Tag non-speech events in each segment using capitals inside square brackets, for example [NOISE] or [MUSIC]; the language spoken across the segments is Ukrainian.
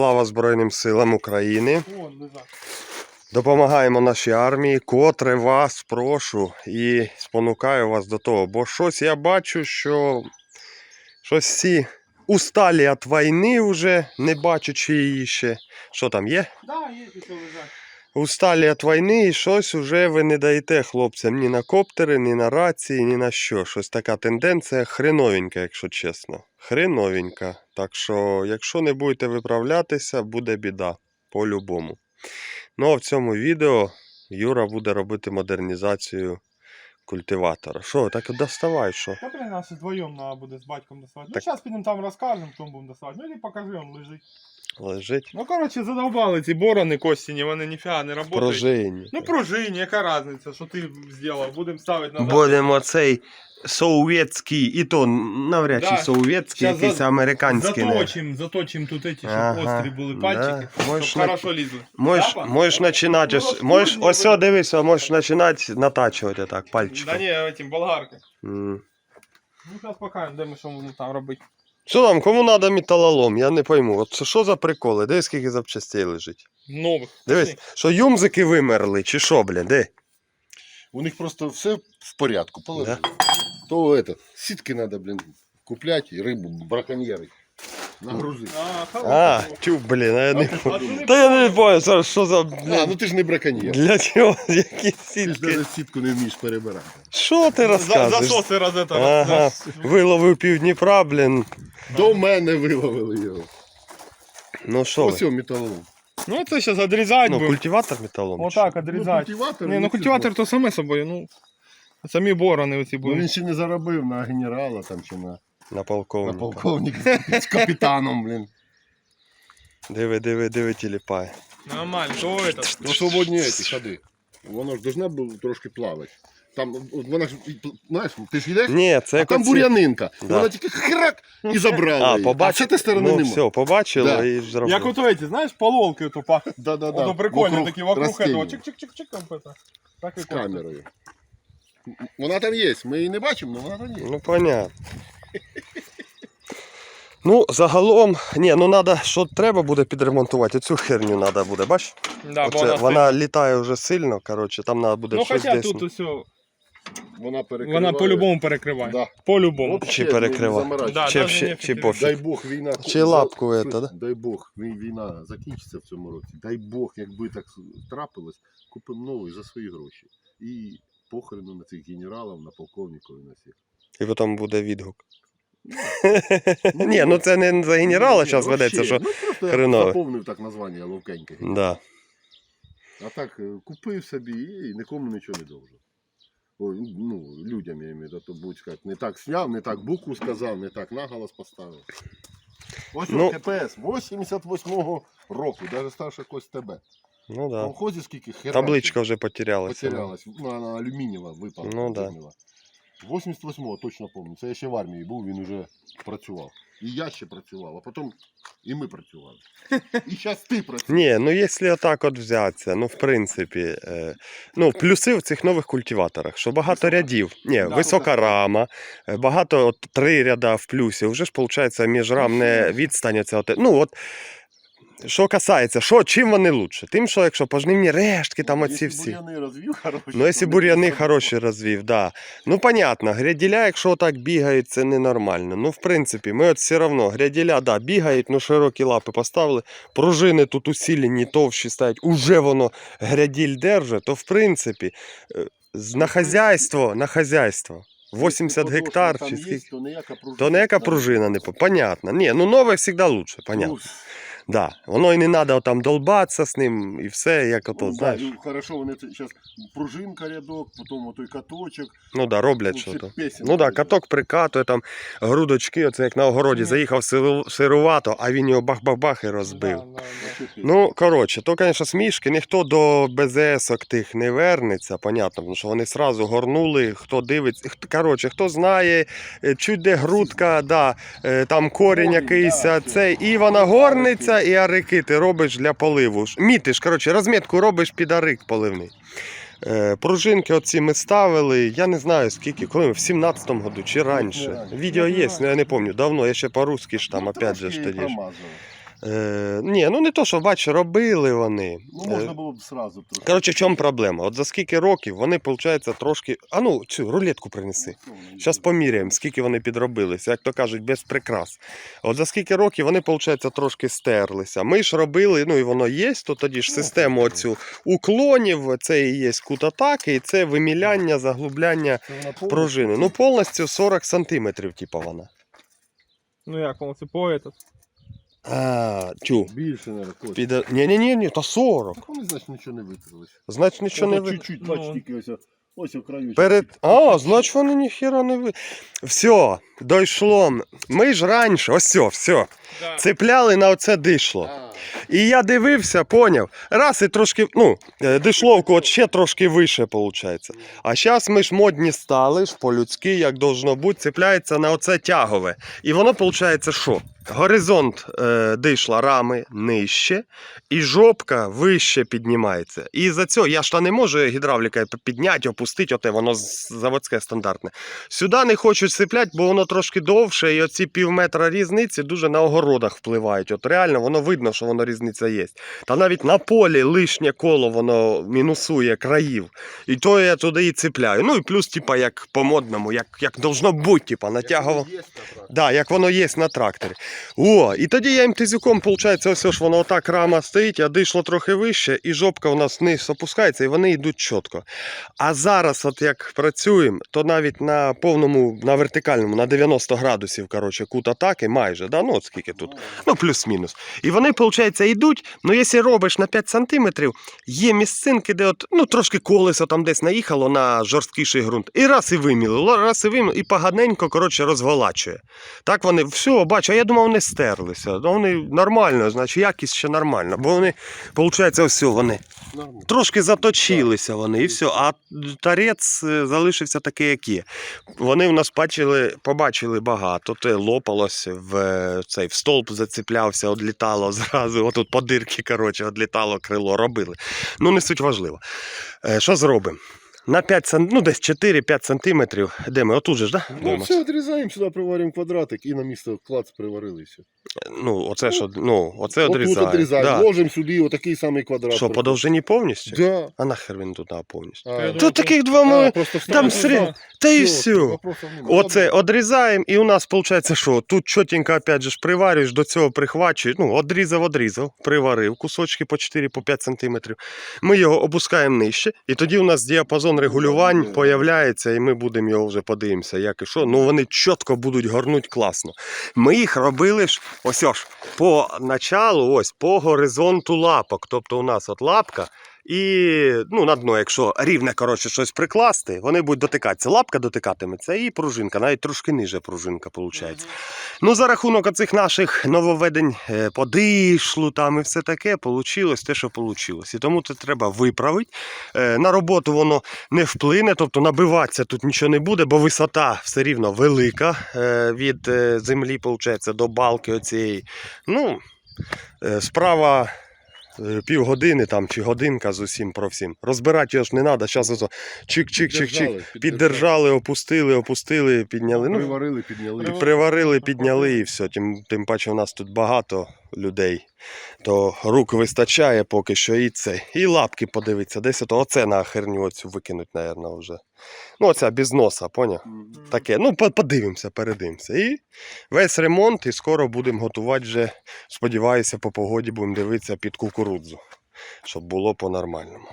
Слава Збройним силам України. Допомагаємо нашій армії, котре вас прошу і спонукаю вас до того. Бо щось я бачу, що щось всі усталі від війни вже, не бачачи її ще. Що там є? Да, є тут лежать. Усталі від війни і щось уже ви не даєте хлопцям ні на коптери, ні на рації, ні на що. Щось така тенденція хреновенька, якщо чесно. Хреновенька. Так що, якщо не будете виправлятися, буде біда. По-любому. Ну а в цьому відео Юра буде робити модернізацію культиватора. Що, так доставай, що? Та блин, нас вдвоєм треба буде з батьком доставати. Так. Ну зараз підемо там розкажемо, що будемо доставати. Ну і покажи, він лежить. Лежить. Ну коротше, задовбали ці борони костяні, вони ніфіга не. Прожині. Ну пружині, яка різниця, що ти зробив, будемо ставити назад. Будемо цей совєтський, і то навряд чи Да. совєтський, Щас якийсь за- американський. не. Заточим, заточим тут эти, щоб Ага, острі були да. пальчики, Можеш на- хорошо лізли. Можеш, Ляпа? можеш починати, Ну, ось, можеш, ось о, дивися, можеш починати натачувати так, Да пальчиком. ні, этим болгарки. М. Ну зараз покажемо, де ми що будемо там робити. Що там, кому треба металолом, я не пойму. От це що за приколи? Дивись, скільки запчастей лежить. Нових. Дивись, що юмзики вимерли, чи що, блін, де? У них просто все в порядку. Положили. То это, сітки треба, блін, купляти і рибу, браконьєри. Нагрузити. А, А, тю, блін, а я не... Та я не понял, що, що за, А, ну ти ж не браконьєр. для чого, які Ти ж навіть сітку не вмієш перебирати. Що ти За, розказуєш? засоси роз этого. Ага, за- виловив пів Дніпра, блін. До мене виловили його. Ну що Ось його металолом. Ну це зараз відрізати Ну, будемо. культиватор металолом? чи Отак Ну, відрізати. культиватор. Ні, ну він культиватор то саме собою, ну. Самі борони оці Ну були. він ще не заробив на генерала там чи на, що? На на полковника. полковника з капітаном, блін. Диви, диви, диви, тіліпає. Нормально, то это. Ну свободні ці ходи. Воно ж должна була трошки плавати. Там, от вона ж, знаєш, ти ж йдеш, Ні, це а як там оці- бур'янинка. Да. Вона тільки храк і забрала А, її. побачив. а з цієї сторони ну, нема. все, побачили Да. і зробили. Як ото эти, знаєш, пололки ото па. Да, да, да. Ото прикольно Вокруг такі вокруг растіння. этого. Чик-чик-чик-чик там это. Так і з кости. камерою. Вона там є, ми її не бачимо, але вона там є. Ну, понятно. Ну, загалом, ні, ну треба, що треба буде підремонтувати, цю херню треба буде, бач? Да, бо вона, вона літає вже сильно, коротше, там треба буде Ну щось хоча десь. тут усе, Вона перекриває. вона по-любому перекриває. Да. По-любому. Чи перекриває. заморачуйся. Да, Чи, чи, не чи пофіг. Дай Бог війна. Чи лапку это, да? Дай Бог вій- війна закінчиться в цьому році. Дай Бог, якби так трапилось, купимо новий за свої гроші. І похрену на цих генералів, на полковників і на всіх. І потім буде відгук. Ні, ну це не за генерала зараз ведеться, що. Ну просто я заповнив так названня ловкеньке. Да. А так е, купив собі і нікому нічого не. Ой, ну, людям я имею в виду, будуть сказати, не так сняв, не так букву сказав, не так наголос поставив. Ось Ну. ну, КПС 88-го року, навіть старше якось тебе. Ну В да. колхозі скільки херачів Табличка вже потерялась, ну, вона алюмінієва випала. Ну, да. 88-го точно пам'ятаю. Це я ще в армії був, він вже працював. І я ще працював, а потім і ми працювали. І зараз ти працюєш. Ні, ну якщо отак от взятися, ну в принципі, е, ну плюси в цих нових культиваторах, що багато Висока. рядів, ні, Да, висока висока. рама, е, багато от, три ряда в плюсі, вже ж виходить між рам не відстань. Оця, от, ну от, що касається, що, чим вони лучше? Тим, що якщо пожнивні рештки, там оці Якщо всі. бур'яни розвів хороші. Ну, якщо бур'яни хороші розвів, да. Ну, понятно, гряділя, якщо так бігають, це ненормально. Ну, в принципі, ми от все одно, гряділя, да, бігають, ну широкі лапи поставили, пружини тут усілені, товщі стоять, уже воно гряділь держить, то в принципі, е, на хазяйство, на хазяйство. 80 Якщо гектар чи скільки. То ніяка пружина. То ніяка пружина не по. Понятно. Ні, ну нове завжди лучше, понятно. Ну, Да. Воно і не треба там долбатися з ним, і все, як ото, ну, знаєш. ну, хорошо, вони це зараз пружинка рядок, потім той каточок. Ну да, роблять Ну, що то. Ну так, да, каток прикатує, там грудочки, оце як на огороді, Мгм. заїхав сирувато, а він його бах-бах-бах і розбив. Да, да, да. Ну, коротше, то, звісно, смішки, ніхто до БЗСок тих не вернеться, понятно, тому що вони сразу горнули, хто дивиться, коротше, хто знає, е, чуть де грудка, да, е, там корінь якийсь, да, все. і вона горниться, і арики ти робиш для поливу. Мітиш, коротше, розмітку робиш під арик поливний. Е, Пружинки оці ми ставили, я не знаю скільки, коли ми в 17-му году чи раніше. Відео є, ну я не пам'ятаю, давно, я ще по-русски ж там, Ну, опять же ж тоді ж. Е, ні, ну не то, що бач, робили вони. Ну, Е, можна було б сразу трохи. Коротше, в чому проблема? От за скільки років вони, виходить, трошки. А ну, цю рулетку принеси. Зараз поміряємо, скільки вони підробилися, як то кажуть, без прикрас. От за скільки років вони, виходить, трошки стерлися. Ми ж робили, ну і воно є, то тоді ж Ну, систему оцю уклонів, це і є кут атаки, і це виміляння, заглубляння Це пружини. Ну, повністю 40 сантиметрів, типу вона. Ну як, воно це по этот. А, тю. Більше, наверное, кот. Піде... Ні, ні, ні, ні, то 40. Так вони, значить, нічого не витерлися. Значить, нічого не ви. Чуть-чуть, Ну. бач, тільки ось, ось у краю. Перед... А, значить вони ніхіра не ви. Все, дійшло. Ми ж раніше, ось все, все. Да. Цепляли на оце дишло. А, І я дивився, поняв. Раз і трошки, ну, е, дишловку от ще трошки вище, виходить. А зараз ми ж модні стали, ж по-людськи, як должно бути, цепляється на оце тягове. І воно, виходить, що? Горизонт е, дишла рами нижче, і жопка вище піднімається. І за цього я ж та не можу гідравліка підняти, опустити, оте воно заводське стандартне. Сюди не хочуть цепляти, бо воно трошки довше, і оці пів метра різниці дуже на огородах впливають. От реально воно видно, що воно різниця є. Та навіть на полі лишнє коло воно мінусує країв. І то я туди і цепляю. Ну і плюс, типа, як по-модному, як, як должно бути, типа, натягував. як. Да, як воно є на тракторі. О, і тоді я МТЗюком, виходить, ось ж воно отак рама стоїть, а дишло трохи вище, і жопка у нас вниз опускається, і вони йдуть чітко. А зараз, от як працюємо, то навіть на повному, на вертикальному, на 90 градусів, коротше, кут атаки майже, да? ну от скільки тут, ну плюс-мінус. І вони, виходить, йдуть, ну якщо робиш на 5 сантиметрів, є місцинки, де от, ну трошки колесо там десь наїхало на жорсткіший ґрунт, і раз і вимілило, раз і вимілило, і поганенько, коротше, розволачує. Так вони, все, бачу, а я думав, вони стерлися. Ну, вони нормально, значить, якість ще нормальна. Бо вони, виходить, все, вони Нормально. трошки заточилися вони, і все. А тарець е, залишився такий, як є. Вони в нас бачили, побачили багато. Те лопалось в цей в столб зацеплявся, одлітало зразу. Отут по дирки, коротше, відлітало крило, робили. Ну, не суть важливо. Е, Що зробимо? На 5 сан... ну десь 4-5 сантиметрів. Де ми? Отут же ж, да? Ну, все відрізаємо, сюди приваримо квадратик і на місто клац приварили і все. Ну, оце що, ну, оце Отут одрізаємо. відрізаємо, Да. ложимо сюди отакий самий квадрат. Що, по довжині повністю? Да. А нахер він туди повністю? А, Тут думаю, таких два ми. просто Там сред- Та і Всьо, все. нема. Оце одрізаємо, і у нас виходить, що тут чотенько, опять же, ж приварюєш, до цього прихвачуєш. Ну, одрізав, одрізав, приварив, кусочки по 4-5 см. Ми його опускаємо нижче, і тоді у нас діапазон регулювань Да. появляється, і ми будемо його вже подивимося, як і що. Ну вони чітко будуть горнути класно. Ми їх робили ж, ось ж, по началу, ось по горизонту лапок. Тобто у нас от лапка. І ну, на дно, якщо рівне коротше, щось прикласти, вони будуть дотикатися. Лапка дотикатиметься і пружинка, навіть трошки ниже пружинка виходить. Ну, за рахунок оцих наших нововведень е, по дишлу там і все таке, вийшло те, що вийшло. І тому це треба виправити. Е, На роботу воно не вплине, тобто набиватися тут нічого не буде, бо висота все рівно велика е, від землі, виходить, до балки оцієї. Ну, справа. Е, Півгодини там чи годинка з усім про всім. Розбирати його ж не треба. Зараз чик-чик-чик-чик. Піддержали, Піддержали, опустили, опустили, підняли. Ну, Приварили, підняли. приварили, підняли і все. Тим, тим паче у нас тут багато людей. То рук вистачає поки що і це. І лапки подивиться. Десь ото оце на херню оцю викинуть, напевно, вже. Ну, оця без носа, поняв? Таке. Ну, подивимося, передивимося. І весь ремонт, і скоро будемо готувати вже, сподіваюся, по погоді будемо дивитися під кукурудзу. Щоб було по-нормальному.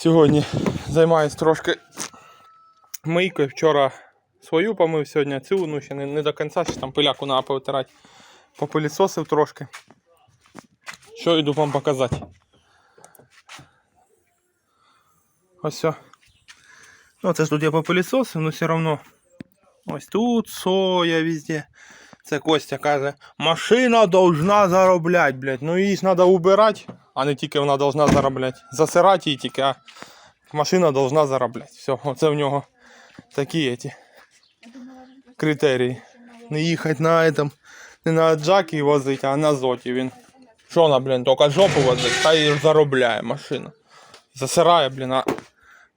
Сьогодні займаюсь трошки мийкою. Вчора свою помив, сьогодні цю, ну ще не, не до кінця, ще там пиляку на повитирати. Попилісосив трошки. Що йду вам показати. Ось все. Ну, це ж тут я попилісосив, але все одно. Ось тут соя везде. Це Костя каже, машина должна заробляти, блядь. Ну її треба убирати, а не тільки вона должна заробляти. Засирати її тільки, а машина должна заробляти. Все, оце в нього такі эти критерії. Не їхати на этом, не на джакі возити, а на зоті він. Що вона, блін, тільки жопу возить, та і заробляє машина. Засирає, блін, а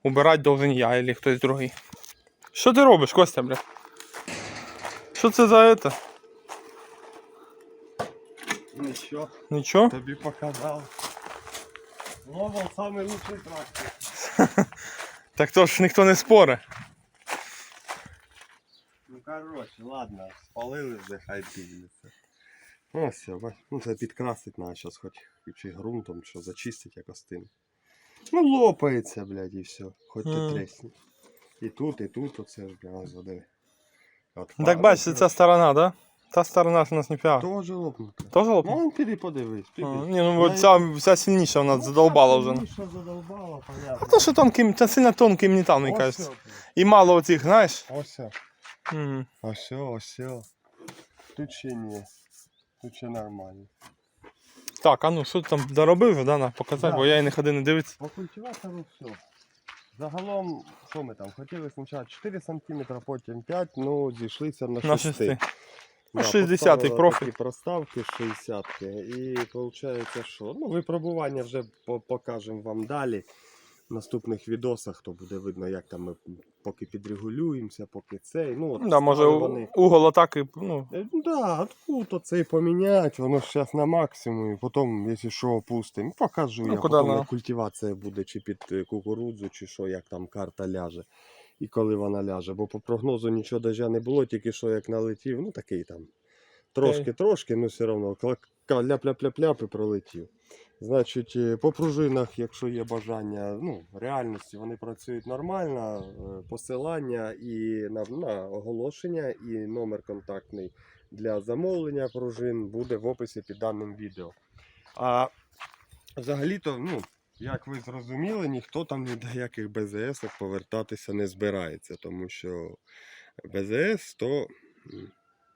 убирати должен я або хтось другий. Що ти робиш, Костя, блядь? Що це за это? Нічого, Нічого? тобі показав. Ловал самий лучший трактор. [LAUGHS] Так то ж ніхто не спорить. Ну коротше, ладно, спалили вже, хай підняться. Ну все, ну це підкрасить треба зараз хоч чи ґрунтом, що зачистить якось тим. Ну лопається, блядь, і все. Хоч ти Мгм. тресні. І тут, і тут оце ж, блядь, води. Так бачите, ця сторона, да? Та сторона ж у нас не фіга. Тоже лопнута. Тоже Ну, лопнув? вон піди подивись, А. Ні, ну от ця вся сильніша вона задолбала вже. Що задолбала, понятно. То, що тонким, це сильно тонкий метал, мені Ось кажеться. І мало оцих, знаєш? Ось все. Мгм. Ось ось. Тут ще ні. Тут ще нормально. Так, а ну що ти там доробив вже, да, на показати, Да. бо я і не ходив не дивитися. По культиватору все. Загалом, що ми там, хотіли спочатку 4 см, потім 5, ну зійшлися на 6. На шести. Ну, Да, 60-й поставили профіль. Такі проставки 60 І виходить, що ну, випробування вже покажемо вам далі. В наступних відосах, то буде видно, як там ми поки підрегулюємося, поки цей. Ну, от Да, може вони. угол атаки, ну, Е, ну Да, тут оцей поміняти, воно ж зараз на максимумі, потім, якщо що, опустимо, покажу Ну, я, потім на- культивація буде, чи під е, кукурудзу, чи що, як там карта ляже. І коли вона ляже. Бо по прогнозу нічого дождя не було, тільки що як налетів, ну такий там. Трошки-трошки, ну все одно ляп-ляп-ляп-ляп і пролетів. Значить, е, по пружинах, якщо є бажання, ну, в реальності вони працюють нормально. е, Посилання і на, на оголошення, і номер контактний для замовлення пружин буде в описі під даним відео. А взагалі-то, ну, як ви зрозуміли, ніхто там ні до яких БЗС повертатися не збирається, тому що БЗС то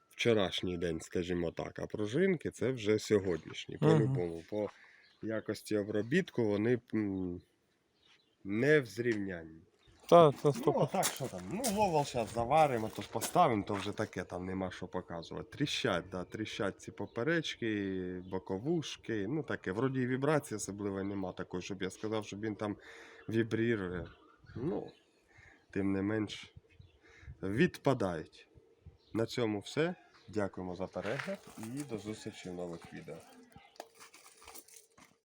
вчорашній день, скажімо так, а пружинки це вже сьогоднішні. Мгм. По-любому. По якості обробітку вони не в зрівнянні. Та, та Ну, а так що там? Ну, ловол зараз заваримо, то ж поставимо, то вже таке там нема що показувати. Тріщать, да, тріщать ці поперечки, боковушки, ну таке. Вроді і вібрації особливо нема такої, щоб я сказав, щоб він там вібрірує. Ну, тим не менш, відпадають. На цьому все. Дякуємо за перегляд і до зустрічі в нових відео.